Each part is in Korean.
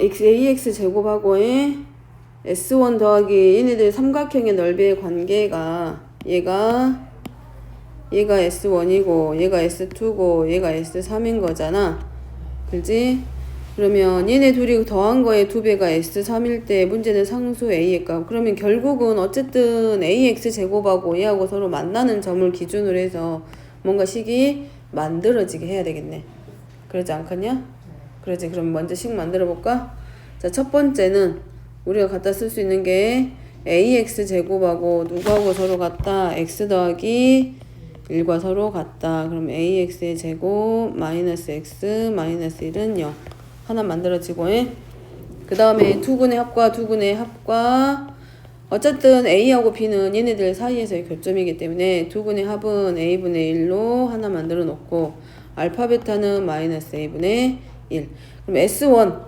ax 제곱하고 에 s1 더하기 얘네들 삼각형의 넓이의 관계가 얘가 얘가 s1이고 얘가 s2고 얘가 s3인 거잖아. 그지? 그러면 얘네 둘이 더한 거에 두 배가 s3일 때 문제는 상수 a의 값. 그러면 결국은 어쨌든 ax 제곱하고 얘하고 서로 만나는 점을 기준으로 해서 뭔가 식이 만들어지게 해야 되겠네. 그러지 않겠냐? 그러지. 그럼 먼저 식 만들어 볼까? 자, 첫 번째는 우리가 갖다 쓸 수 있는 게 ax 제곱하고 누구하고 서로 같다? x 더하기 1과 서로 같다. 그럼 ax의 제곱 마이너스 x 마이너스 1은 0. 하나 만들어지고 그 다음에 두근의 합과 두근의 합과 어쨌든 a하고 b는 얘네들 사이에서의 교점이기 때문에 두근의 합은 a분의 1로 하나 만들어 놓고 알파 베타는 마이너스 a분의 1. 그럼 s1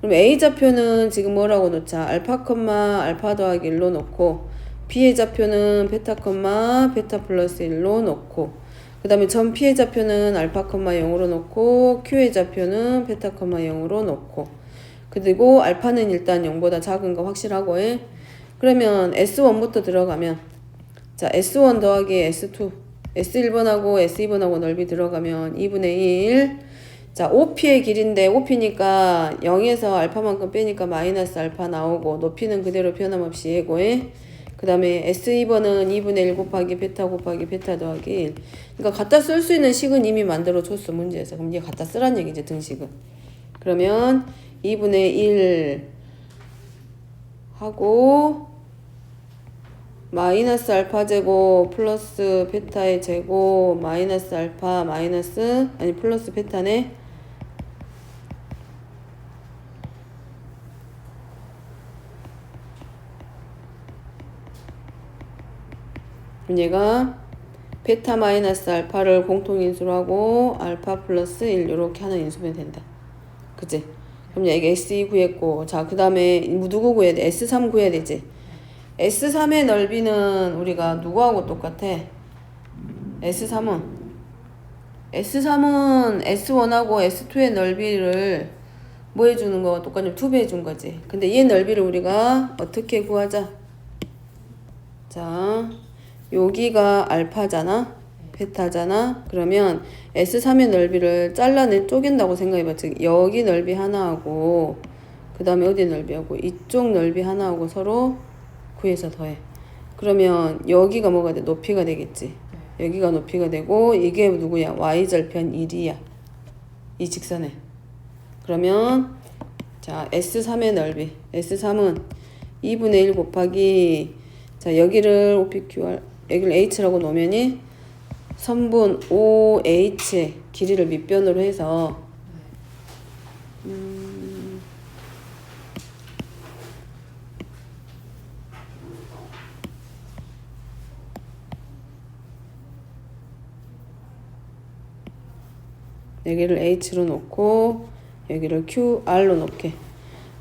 그럼 a 좌표는 지금 뭐라고 놓자? 알파 컴마 알파 더하기 1로 놓고 b의 좌표는 베타 컴마 베타 플러스 1로 놓고 그 다음에 전 P의 좌표는 알파 컴마 0으로 놓고 Q의 좌표는 베타 컴마 0으로 놓고 그리고 알파는 일단 0보다 작은 거 확실하고 해. 그러면 S1부터 들어가면 자 S1 더하기 S2 S1번하고 S2번하고 넓이 들어가면 2분의 1. 자, OP의 길인데 OP니까 0에서 알파만큼 빼니까 마이너스 알파 나오고 높이는 그대로 변함없이 예고해. 그 다음에 S2번은 2분의 1 곱하기 베타 곱하기 베타 더하기 1. 그러니까 갖다 쓸 수 있는 식은 이미 만들어 줬어, 문제에서. 그럼 이게 갖다 쓰란 얘기지, 등식은. 그러면 2분의 1 하고 마이너스 알파 제곱 플러스 베타의 제곱 마이너스 알파 마이너스 아니 플러스 베타네 얘가 베타 마이너스 알파를 공통인수로 하고 알파 플러스 1 이렇게 하는 인수면 된다. 그치? 그럼 얘가 S2 구했고 자 그 다음에 누구 구해야 돼? S3 구해야 되지. S3의 넓이는 우리가 누구하고 똑같아? S3은 S3은 S1하고 S2의 넓이를 뭐 해주는 거와 똑같냐? 2배 해준 거지. 근데 얘 넓이를 우리가 어떻게 구하자? 자, 여기가 알파잖아. 베타잖아. 그러면 S3의 넓이를 잘라내 쪼갠다고 생각해봐. 즉 여기 넓이 하나하고 그 다음에 어디 넓이하고 이쪽 넓이 하나하고 서로 구해서 더해. 그러면 여기가 뭐가 돼? 높이가 되겠지. 여기가 높이가 되고 이게 누구야? y절편 1이야. 이 직선에. 그러면 자 S3의 넓이 S3은 2분의 1 곱하기 자 여기를 OPQR 여기를 H라고 놓으면이 선분 OH의 길이를 밑변으로 해서 음, 여기를 H로 놓고 여기를 QR로 놓게.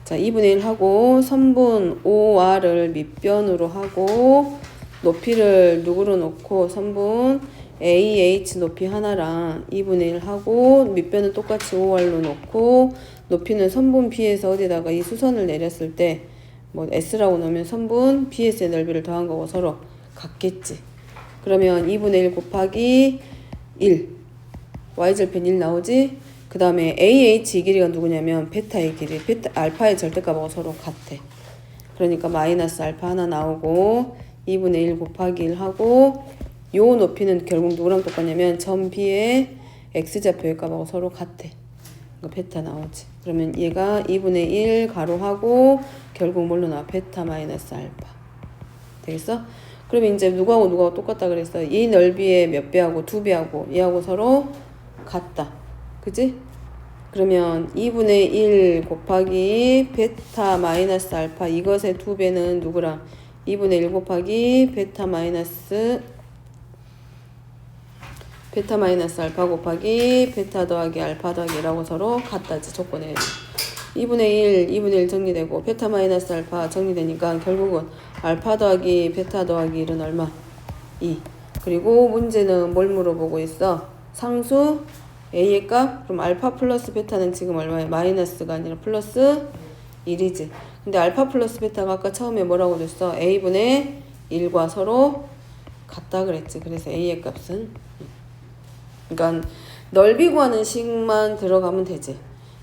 자 2분의 1 하고 선분 OR을 밑변으로 하고 높이를 누구로 놓고 선분 AH 높이 하나랑 2분의 1 하고 밑변은 똑같이 5R로 놓고 높이는 선분 B에서 어디다가 이 수선을 내렸을 때 뭐 S라고 넣으면 선분 BS의 넓이를 더한 거고 서로 같겠지. 그러면 2분의 1 곱하기 1 Y절편 1 나오지? 그 다음에 AH 이 길이가 누구냐면 베타의 길이, 베타, 알파의 절대값하고 서로 같아. 그러니까 마이너스 알파 하나 나오고 2분의 1 곱하기 1 하고 요 높이는 결국 누구랑 똑같냐면 점 B의 X좌표의 값하고 서로 같아. 그러니까 베타 나오지. 그러면 얘가 2분의 1 가로하고 결국 뭘로 나와? 베타 마이너스 알파. 되겠어? 그러면 이제 누구하고 누구하고 똑같다 그랬어. 이 넓이의 몇 배하고 두 배하고 얘하고 서로 같다. 그지? 그러면 2분의 1 곱하기 베타 마이너스 알파 이것의 두 배는 누구랑? 2분의 1 곱하기 베타 마이너스 베타 마이너스 알파 곱하기 베타 더하기 알파 더하기라고 서로 같다지 조건에 2분의 1, 2분의 1 정리되고 베타 마이너스 알파 정리되니까 결국은 알파 더하기 베타 더하기 1은 얼마? 2 그리고 문제는 뭘 물어보고 있어? 상수 A의 값 그럼 알파 플러스 베타는 지금 얼마야? 마이너스가 아니라 플러스 1이지. 근데 알파 플러스 베타가 아까 처음에 뭐라고 그랬어? A분의 1과 서로 같다 그랬지. 그래서 A의 값은 그러니까 넓이 구하는 식만 들어가면 되지.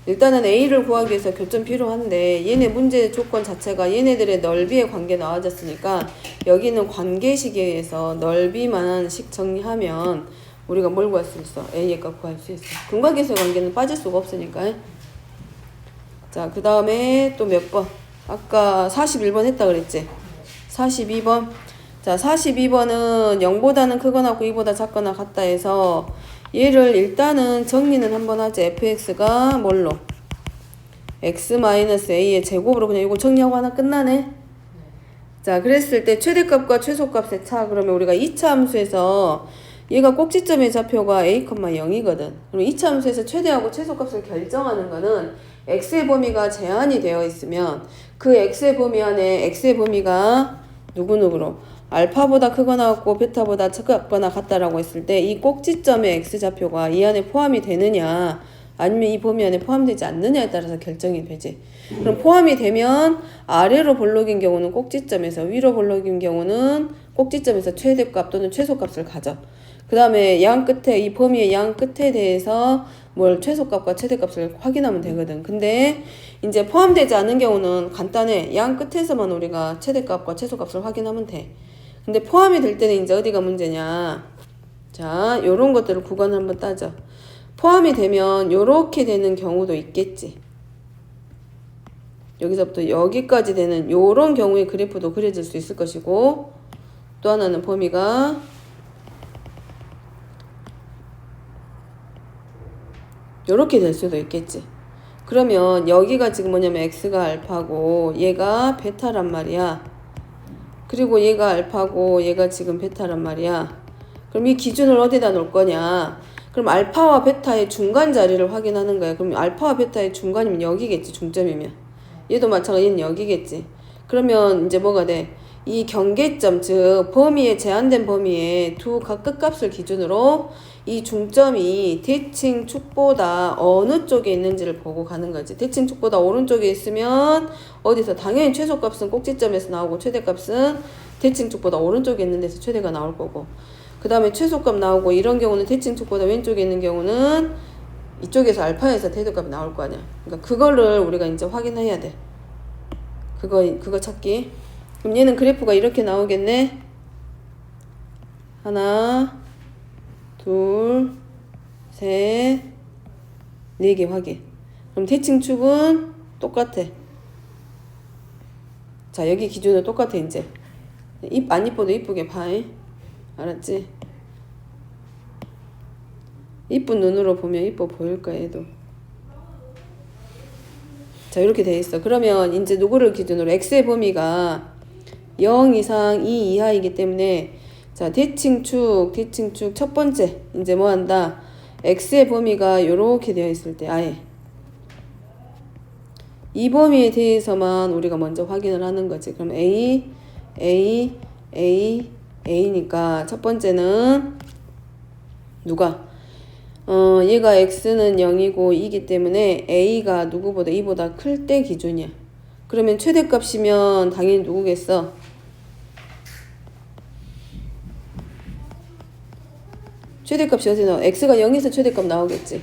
일단은 A를 구하기 위해서 교점 필요한데 얘네 문제 조건 자체가 얘네들의 넓이의 관계 나와졌으니까 여기는 관계식에 의해서 넓이만 식 정리하면 우리가 뭘 구할 수 있어? A의 값 구할 수 있어. 근관계수의 관계는 빠질 수가 없으니까. 자, 그 다음에 또 몇 번? 아까 41번 했다 그랬지? 42번. 자, 42번은 0보다는 크거나 9보다 작거나 같다 해서 얘를 일단은 정리는 한번 하지. fx가 뭘로? x-a의 제곱으로 그냥 이거 정리하고 하나 끝나네. 자, 그랬을 때 최대값과 최소값의 차 그러면 우리가 2차 함수에서 얘가 꼭지점의 좌표가 a, 0이거든. 그럼 2차 함수에서 최대하고 최소값을 결정하는 거는 x의 범위가 제한이 되어 있으면 그 x의 범위 안에 x의 범위가 누구누구로 알파보다 크거나 같고 베타보다 작거나 같다라고 했을 때 이 꼭지점의 x좌표가 이 안에 포함이 되느냐 아니면 이 범위 안에 포함되지 않느냐에 따라서 결정이 되지. 그럼 포함이 되면 아래로 볼록인 경우는 꼭지점에서 위로 볼록인 경우는 꼭지점에서 최대값 또는 최소값을 가져. 그 다음에 양 끝에 이 범위의 양 끝에 대해서 뭘 최소값과 최대값을 확인하면 되거든. 근데 이제 포함되지 않는 경우는 간단해. 양 끝에서만 우리가 최대값과 최소값을 확인하면 돼. 근데 포함이 될 때는 이제 어디가 문제냐. 자, 요런 것들을 구간을 한번 따져. 포함이 되면 요렇게 되는 경우도 있겠지. 여기서부터 여기까지 되는 요런 경우의 그래프도 그려질 수 있을 것이고 또 하나는 범위가 요렇게 될 수도 있겠지. 그러면 여기가 지금 뭐냐면 x가 알파고 얘가 베타란 말이야. 그리고 얘가 알파고 얘가 지금 베타란 말이야. 그럼 이 기준을 어디다 놓을 거냐? 그럼 알파와 베타의 중간 자리를 확인하는 거야. 그럼 알파와 베타의 중간이면 여기겠지, 중점이면. 얘도 마찬가지, 얘는 여기겠지. 그러면 이제 뭐가 돼? 이 경계점, 즉 범위에 제한된 범위에 두각 끝값을 기준으로 이 중점이 대칭 축보다 어느 쪽에 있는지를 보고 가는 거지. 대칭 축보다 오른쪽에 있으면 어디서 당연히 최소값은 꼭지점에서 나오고 최대값은 대칭 축보다 오른쪽에 있는 데서 최대가 나올 거고. 그 다음에 최소값 나오고 이런 경우는 대칭 축보다 왼쪽에 있는 경우는 이쪽에서 알파에서 대소값이 나올 거 아니야. 그러니까 그거를 우리가 이제 확인해야 돼. 그거 그거 찾기. 그럼 얘는 그래프가 이렇게 나오겠네. 하나, 둘, 셋, 네 개 확인. 그럼 대칭 축은 똑같아. 자, 여기 기준은 똑같아, 이제. 입 안 이뻐도 이쁘게 봐. 잉? 알았지? 이쁜 눈으로 보면 이뻐 보일 거야, 얘도. 자, 이렇게 돼 있어. 그러면 이제 누구를 기준으로 x의 범위가 0 이상 2 이하이기 때문에 자, 대칭축, 대칭축 첫 번째 이제 뭐 한다? x의 범위가 요렇게 되어 있을 때 아예 이 범위에 대해서만 우리가 먼저 확인을 하는 거지. 그럼 a, a, a, a니까 첫 번째는 누가? 어, 얘가 x는 0이고 2기 때문에 a가 누구보다 2보다 클 때 기준이야. 그러면 최대값이면 당연히 누구겠어? 최대값이 어디 나와? x가 0에서 최대값 나오겠지.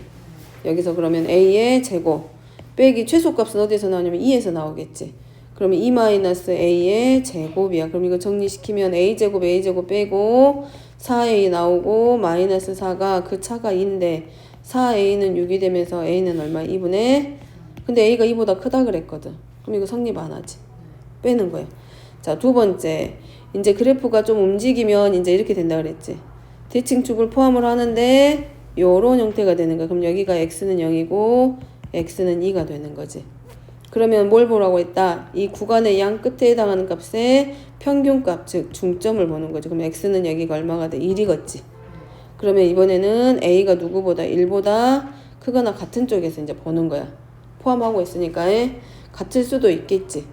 여기서 그러면 a의 제곱 빼기 최소값은 어디서 나오냐면 2에서 나오겠지. 그러면 2-a의 제곱이야. 그럼 이거 정리시키면 a제곱 a제곱 빼고 4a 나오고 마이너스 4가 그 차가 2인데 4a는 6이 되면서 a는 얼마? 2분의 근데 a가 2보다 크다 그랬거든. 그럼 이거 성립 안 하지. 빼는 거야. 자, 두 번째. 이제 그래프가 좀 움직이면 이제 이렇게 된다 그랬지. 대칭축을 포함을 하는데 요런 형태가 되는 거야. 그럼 여기가 x는 0이고 x는 2가 되는 거지. 그러면 뭘 보라고 했다? 이 구간의 양 끝에 해당하는 값의 평균값, 즉 중점을 보는 거죠. 그럼 x는 여기가 얼마가 돼? 1이겠지. 그러면 이번에는 a가 누구보다 1보다 크거나 같은 쪽에서 이제 보는 거야. 포함하고 있으니까 같을 수도 있겠지.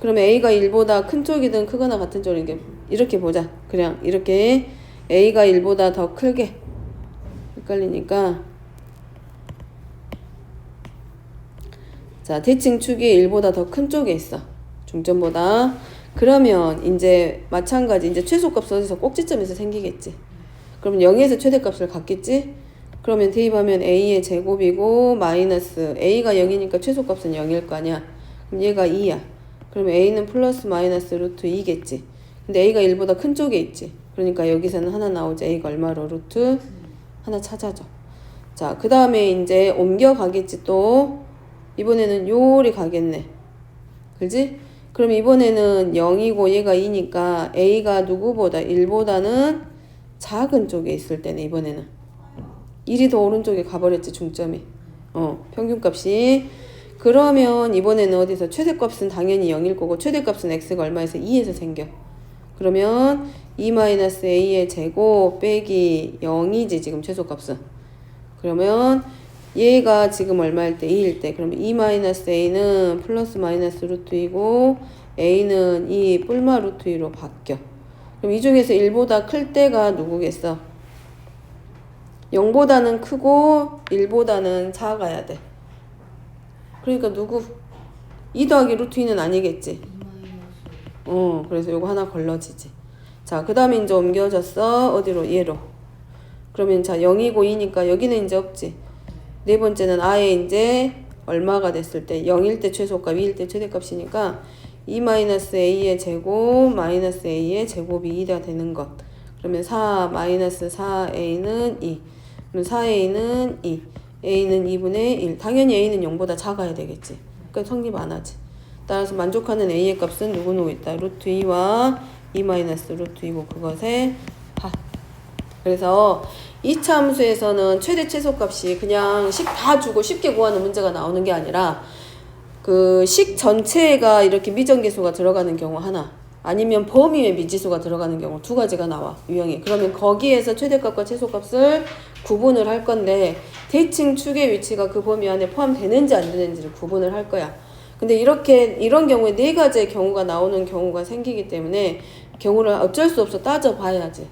그러면 a가 1보다 큰 쪽이든 크거나 같은 쪽이든 이렇게 보자. 그냥 이렇게 A가 1보다 더 크게 헷갈리니까. 자 대칭 축이 1보다 더 큰 쪽에 있어. 중점보다. 그러면 이제 마찬가지 이제 최소값 써져서 꼭지점에서 생기겠지. 그럼 0에서 최대값을 갖겠지? 그러면 대입하면 A의 제곱이고 마이너스 A가 0이니까 최소값은 0일 거 아니야. 그럼 얘가 2야. 그럼 A는 플러스 마이너스 루트 2겠지. 근데 A가 1보다 큰 쪽에 있지. 그러니까 여기서는 하나 나오지. a가 얼마로 루트 하나 찾아줘. 자, 그 다음에 이제 옮겨가겠지 또. 이번에는 요리 가겠네. 그지? 그럼 이번에는 0이고 얘가 2니까 a가 누구보다 1보다는 작은 쪽에 있을 때는 이번에는 1이 더 오른쪽에 가버렸지 중점이. 어, 평균값이. 그러면 이번에는 어디서 최대값은 당연히 0일 거고 최대값은 x가 얼마에서 2에서 생겨. 그러면 2-a의 제곱 빼기 0이지 지금 최소값은. 그러면 얘가 지금 얼마일 때 2일 때 그러면 2-a는 플러스 마이너스 루트 2고 a는 2 뿔마 루트 2로 바뀌어. 그럼 이 중에서 1보다 클 때가 누구겠어? 0보다는 크고 1보다는 작아야 돼. 그러니까 누구? 2 더하기 루트 2는 아니겠지. 어, 그래서 요거 하나 걸러지지. 자, 그 다음에 이제 옮겨졌어. 어디로? 얘로. 그러면 자, 0이고 2니까 여기는 이제 없지. 네 번째는 아예 이제 얼마가 됐을 때 0일 때 최소값, 2일 때 최대값이니까 2-a의 제곱 마이너스 a의 제곱이 2가 되는 것. 그러면 4 마이너스 4a는 2. 그럼 4a는 2. a는 2분의 1. 당연히 a는 0보다 작아야 되겠지. 그러니까 성립 안 하지. 따라서 만족하는 a의 값은 누구 누구 있다. 루트 2와 2 마이너스 루트 2고 그것의 하. 그래서 이차 함수에서는 최대 최소값이 그냥 식 다 주고 쉽게 구하는 문제가 나오는 게 아니라 그 식 전체가 이렇게 미정계수가 들어가는 경우 하나 아니면 범위에 미지수가 들어가는 경우 두 가지가 나와 유형이 그러면 거기에서 최대값과 최소값을 구분을 할 건데 대칭 축의 위치가 그 범위 안에 포함되는지 안 되는지를 구분을 할 거야 근데 이렇게 이런 경우에 네 가지의 경우가 나오는 경우가 생기기 때문에 경우를 어쩔 수 없어 따져봐야지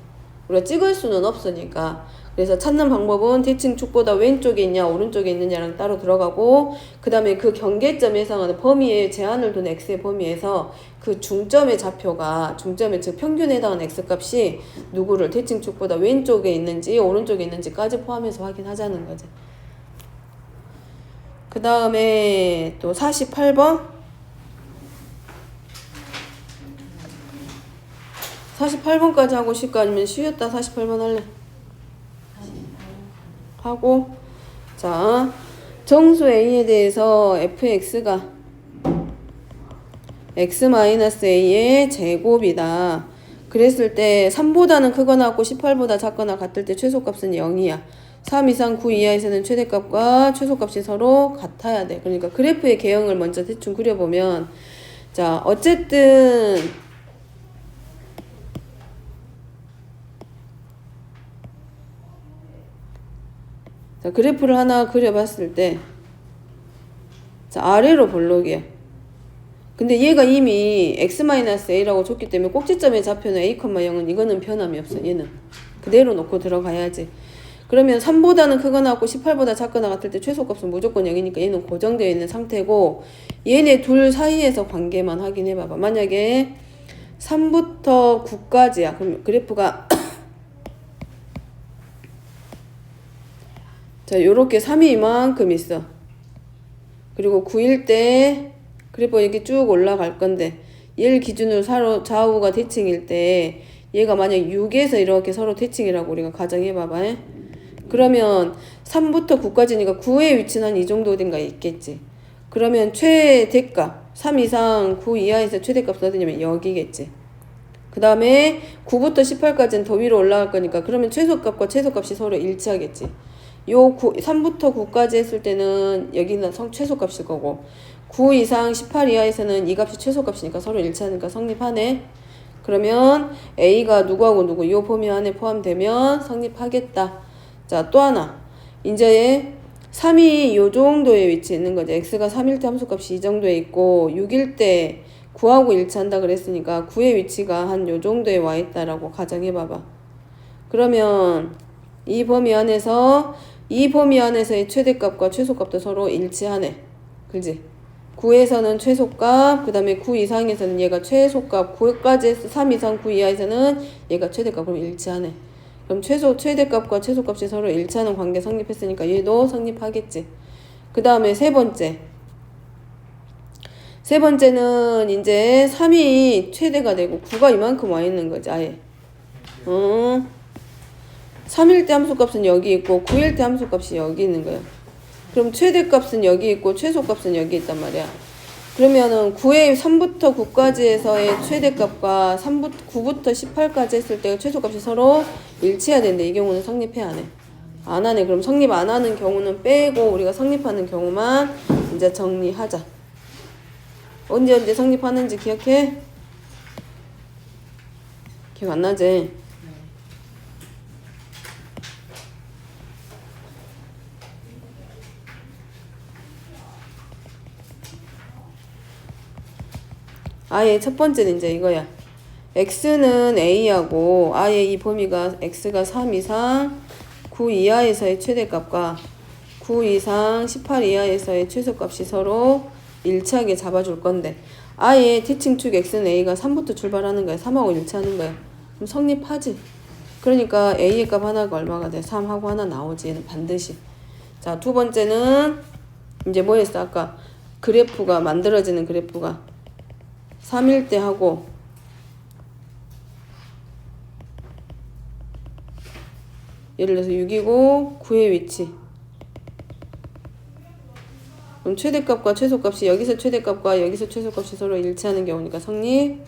우리가 찍을 수는 없으니까 그래서 찾는 방법은 대칭 축보다 왼쪽에 있냐 오른쪽에 있느냐랑 따로 들어가고 그 다음에 그 경계점에 해당하는 범위에 제한을 둔 x의 범위에서 그 중점의 좌표가 중점의 즉 평균에 해당하는 x값이 누구를 대칭 축보다 왼쪽에 있는지 오른쪽에 있는지까지 포함해서 확인하자는 거지. 그 다음에 또 48번 48번까지 하고 싶까 아니면 쉬었다 48번 할래? 하고 자 정수 a에 대해서 fx가 x-a의 제곱이다. 그랬을 때 3보다는 크거나 같고 18보다 작거나 같을 때 최소값은 0이야. 3 이상 9 이하에서는 최대값과 최소값이 서로 같아야 돼. 그러니까 그래프의 개형을 먼저 대충 그려보면 자 어쨌든 자, 그래프를 하나 그려봤을 때, 자, 아래로 볼록이야. 근데 얘가 이미 x-a라고 줬기 때문에 꼭지점에 좌표는 a, 0은 이거는 변함이 없어. 얘는. 그대로 놓고 들어가야지. 그러면 3보다는 크거나 같고 18보다 작거나 같을 때 최소값은 무조건 0이니까 얘는 고정되어 있는 상태고 얘네 둘 사이에서 관계만 확인해 봐봐. 만약에 3부터 9까지야. 그럼 그래프가 자, 요렇게 3이 이만큼 있어. 그리고 9일 때 그래프 이렇게 쭉 올라갈 건데 얘를 기준으로 서로 좌우가 대칭일 때 얘가 만약 6에서 이렇게 서로 대칭이라고 우리가 가정해 봐봐. 그러면 3부터 9까지니까 9의 위치는 한 이 정도 어딘가 있겠지. 그러면 최대값 3 이상 9 이하에서 최대값 어디냐면 여기겠지. 그 다음에 9부터 18까지는 더 위로 올라갈 거니까 그러면 최소값과 최소값이 서로 일치하겠지. 요 9, 3부터 9까지 했을 때는 여기는 성 최소값일 거고 9 이상 18 이하에서는 이 값이 최소값이니까 서로 일치하니까 성립하네. 그러면 A가 누구하고 누구 요 범위 안에 포함되면 성립하겠다. 자, 또 하나. 이제 3이 요 정도의 위치에 있는 거지. x가 3일 때 함수값이 이 정도에 있고 6일 때 9하고 일치한다 그랬으니까 9의 위치가 한 요 정도에 와 있다라고 가정해 봐봐. 그러면 이 범위 안에서 이 범위 안에서의 최대값과 최소값도 서로 일치하네. 그지? 9에서는 최소값, 그 다음에 9 이상에서는 얘가 최소값, 9까지 해서 3 이상 9 이하에서는 얘가 최대값, 그럼 일치하네. 그럼 최소, 최대값과 최소값이 서로 일치하는 관계 성립했으니까 얘도 성립하겠지. 그 다음에 세 번째. 세 번째는 이제 3이 최대가 되고 9가 이만큼 와 있는 거지, 아예. 어. 3일 때 함수값은 여기 있고 9일 때 함수값이 여기 있는 거야. 그럼 최대값은 여기 있고 최소값은 여기 있단 말이야. 그러면은 9의 3부터 9까지 해서의 최대값과 3부, 9부터 18까지 했을 때 최소값이 서로 일치해야 되는데 이 경우는 성립해 안 해. 안 하네. 그럼 성립 안 하는 경우는 빼고 우리가 성립하는 경우만 이제 정리하자. 언제 언제 성립하는지 기억해? 기억 안 나지? 아예 첫 번째는 이제 이거야. x는 a하고 아예 이 범위가 x가 3 이상 9 이하에서의 최대값과 9 이상 18 이하에서의 최소값이 서로 일치하게 잡아줄 건데 아예 티칭축 x는 a가 3부터 출발하는 거야. 3하고 일치하는 거야. 그럼 성립하지. 그러니까 a의 값 하나가 얼마가 돼? 3하고 하나 나오지. 얘는 반드시. 자, 두 번째는 이제 뭐였어? 아까 그래프가 만들어지는 그래프가 3일 때 하고. 예를 들어서 6이고 9의 위치. 그럼 최대값과 최소값이 여기서 최대값과 여기서 최소값이 서로 일치하는 경우니까 성립하네.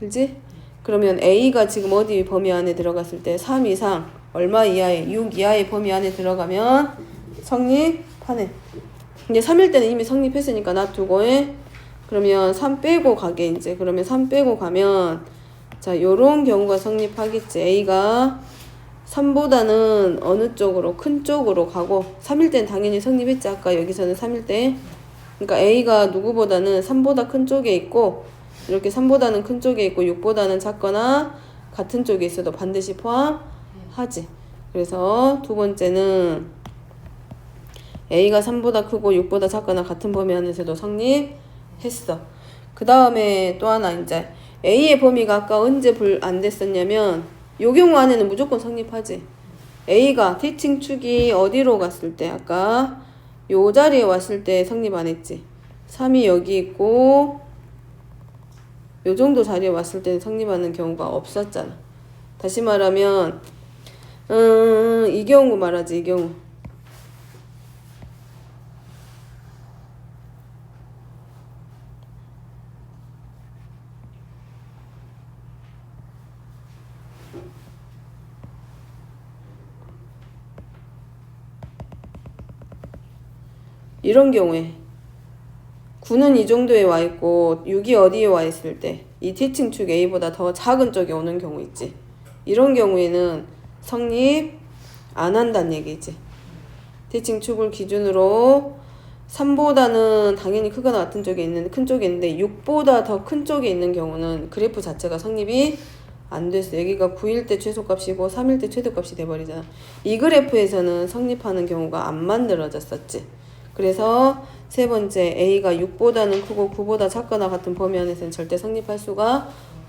그지? 그러면 A가 지금 어디 범위 안에 들어갔을 때 3 이상 얼마 이하에 6 이하의 범위 안에 들어가면 성립하네 이제 3일 때는 이미 성립했으니까 놔두고 해. 그러면 3 빼고 가게 이제 그러면 3 빼고 가면 자 요런 경우가 성립하겠지. A가 3보다는 어느 쪽으로 큰 쪽으로 가고 3일 때는 당연히 성립했지. 아까 여기서는 3일 때. 그러니까 A가 누구보다는 3보다 큰 쪽에 있고 이렇게 3보다는 큰 쪽에 있고 6보다는 작거나 같은 쪽에 있어도 반드시 포함하지. 그래서 두 번째는 A가 3보다 크고 6보다 작거나 같은 범위 안에서도 성립했어. 그 다음에 또 하나 이제 A의 범위가 아까 언제 불 안 됐었냐면 요 경우 안에는 무조건 성립하지. A가 티칭 축이 어디로 갔을 때 아까 요 자리에 왔을 때 성립 안 했지. 3이 여기 있고 요 정도 자리에 왔을 때는 성립하는 경우가 없었잖아. 다시 말하면 음, 이 경우 말하지 이 경우. 이런 경우에 9는 이 정도에 와 있고 6이 어디에 와 있을 때 이 티칭 축 A보다 더 작은 쪽에 오는 경우 있지. 이런 경우에는 성립 안 한다는 얘기지. 티칭 축을 기준으로 3보다는 당연히 크거나 같은 쪽에 있는 큰 쪽에 있는데 6보다 더 큰 쪽에 있는 경우는 그래프 자체가 성립이 안 됐어. 여기가 9일 때 최소값이고 3일 때 최대값이 돼버리잖아. 이 그래프에서는 성립하는 경우가 안 만들어졌었지. 그래서 세 번째 A가 6보다는 크고 9보다 작거나 같은 범위 안에서는 절대 성립할 수가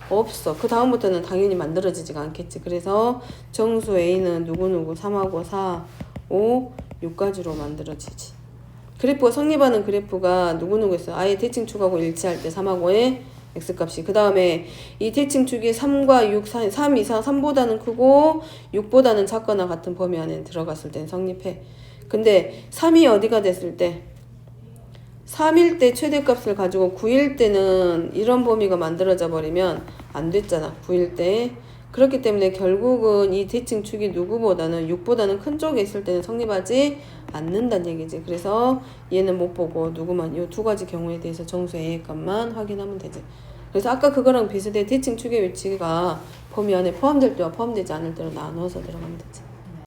없어. 그 다음부터는 당연히 만들어지지가 않겠지. 그래서 정수 A는 누구누구 3하고 4, 5, 6까지로 만들어지지. 그래프가 성립하는 그래프가 누구누구 있어. 아예 대칭축하고 일치할 때 3하고의 x값이. 그 다음에 이 대칭축이 3과 6, 3, 3 이상 3보다는 크고 6보다는 작거나 같은 범위 안에 들어갔을 땐 성립해. 근데 3이 어디가 됐을 때 3일 때 최대값을 가지고 9일 때는 이런 범위가 만들어져 버리면 안 됐잖아. 9일 때. 그렇기 때문에 결국은 이 대칭 축이 누구보다는 6보다는 큰 쪽에 있을 때는 성립하지 않는다는 얘기지. 그래서 얘는 못 보고 누구만 이 두 가지 경우에 대해서 정수 A의 값만 확인하면 되지. 그래서 아까 그거랑 비슷해 대칭 축의 위치가 범위 안에 포함될 때와 포함되지 않을 때로 나눠서 들어가면 되지.